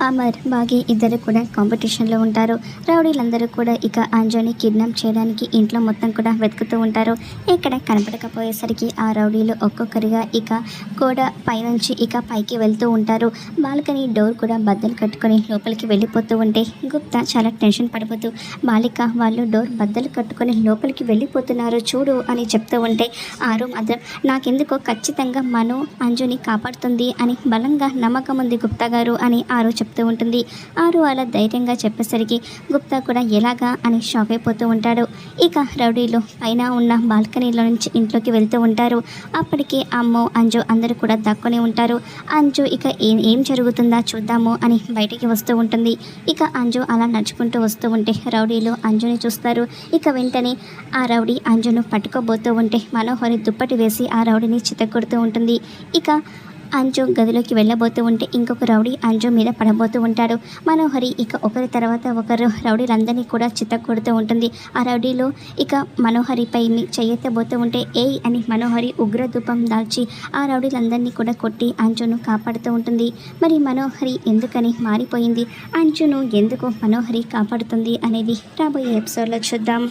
అమర్ బాగి ఇద్దరు కూడా కాంపిటీషన్లో ఉంటారు. రౌడీలందరూ కూడా ఇక అంజుని కిడ్నాప్ చేయడానికి ఇంట్లో మొత్తం కూడా వెతుకుతూ ఉంటారు. ఇక్కడ కనపడకపోయేసరికి ఆ రౌడీలు ఒక్కొక్కరిగా ఇక గోడ పైనుంచి ఇక పైకి వెళ్తూ ఉంటారు. బాల్కనీ డోర్ కూడా బద్దలు కట్టుకొని లోపలికి వెళ్ళిపోతూ ఉంటే గుప్తా చాలా టెన్షన్ పడిపోతూ బాలిక వాళ్ళు డోర్ బద్దలు కట్టుకొని లోపలికి వెళ్ళిపోతున్నారు చూడు అని చెప్తూ ఉంటే ఆరు మాత్రం నాకెందుకో ఖచ్చితంగా మను అంజుని కాపాడుతుంది అని బలంగా నమ్మకం ఉంది గుప్తా గారు అని ఆరు చెప్తూ ఉంటుంది. ఆరు అలా ధైర్యంగా చెప్పేసరికి గుప్తా కూడా ఎలాగా అని షాక్ అయిపోతూ ఉంటాడు. ఇక రౌడీలు పైన ఉన్న బాల్కనీలో నుంచి ఇంట్లోకి వెళ్తూ ఉంటారు. అప్పటికే అమ్మో అంజు అందరూ కూడా దక్కుని ఉంటారు. అంజు ఇక ఏం ఏం జరుగుతుందా చూద్దాము అని బయటికి వస్తూ ఉంటుంది. ఇక అంజు అలా నడుచుకుంటూ వస్తూ ఉంటే రౌడీలు అంజుని చూస్తారు. ఇక వెంటనే ఆ రౌడీ అంజును పట్టుకోబోతూ ఉంటే మనోహరి దుప్పటి వేసి ఆ రౌడీని చితగొడుతూ ఉంటుంది. ఇక అంజు గదిలోకి వెళ్ళబోతూ ఉంటే ఇంకొక రౌడీ అంజు మీద పడబోతూ ఉంటాడు. మనోహరి ఇక ఒకరి తర్వాత ఒకరు రౌడీలందరినీ కూడా చిత్తకూడుతూ ఉంటుంది. ఆ రౌడీలో ఇక మనోహరిపై చెయ్యెత్తబోతూ ఉంటే ఏయ్ అని మనోహరి ఉగ్రదూపం దాల్చి ఆ రౌడీలందరినీ కూడా కొట్టి అంజును కాపాడుతూ ఉంటుంది. మరి మనోహరి ఎందుకని మారిపోయింది? అంజును ఎందుకు మనోహరి కాపాడుతుంది అనేది రాబోయే ఎపిసోడ్లో చూద్దాం.